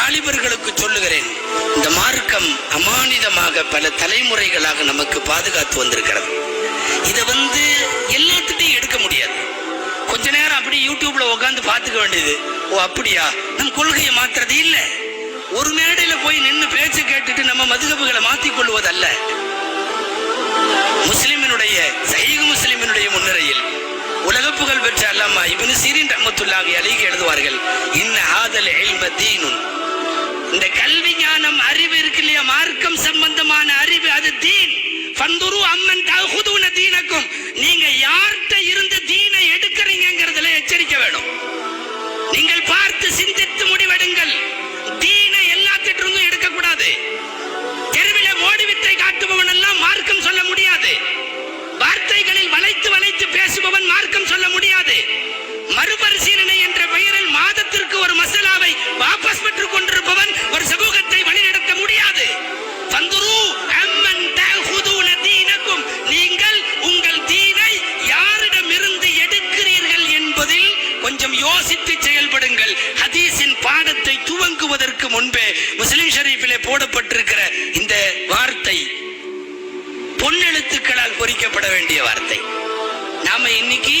வாலிபர்களுக்கு சொல்லுகிறேன் இந்த மார்க்கம் அமானிதமாக பல தலைமுறைகளாக நமக்கு பாதுகாத்து வந்திருக்கிறது. இதை வந்து எல்லாத்துட்டையும் எடுக்க முடியாது. கொஞ்ச நேரம் அப்படி யூடியூப்ல உட்காந்து பார்த்துக்க வேண்டியது. ஓ அப்படியா? நம் கொள்கையை மாத்துறது இல்ல. ஒரு மேடையில போய் நின்னு பேச்சு கேட்டுட்டு நம்ம மதுகப்புகளை மாத்திக் கொள்வதல்ல. முஸ்லிமினுடைய சைக முஸ்லிமினுடைய முன்னுரையில் உலக புகழ் பெற்ற அல்லாமா இவனு சீரின் ரஹ்மத்துல்லாஹி அலைஹி எழுதுவார்கள் இன்ன ஆதல் எல்ம தீனும் மார்க்கம் சம்பந்தமான அறிவு அது தீன். பந்துரு அம்மன் தகுதுன தீனக்கும். நீங்க யார்கிட்ட இருந்து தீனை எடுக்கிறீங்கிறதுல எச்சரிக்க வேணும். நீங்கள் பார்த்து சிந்தித்து முடிவெடுங்கள். தீனை எல்லாத்திட்ட இருந்தும் எடுக்கக்கூடாது. தெருவில மோடி வித்தை காட்டுபவன் எல்லாம் மார்க்கம் சொல்ல முடியாது. வார்த்தைகளில் வளைத்து வளைத்து பேசுபவன் மார்க்கம் சொல்ல முடியாது. மறுபரிசீலனை என்ற பெயரில் மாதத்திற்கு ஒரு மசாலாவை வாபஸ் கொஞ்சம் யோசித்து செயல்படுங்கள். ஹதீஸின் பாடத்தை துவங்குவதற்கு முன்பே முஸ்லிம் ஷரீஃபிலே போடப்பட்டிருக்கிற இந்த வார்த்தை பொன்னெழுத்துக்களால் பொறிக்கப்பட வேண்டிய வார்த்தை. நாம இன்னைக்கு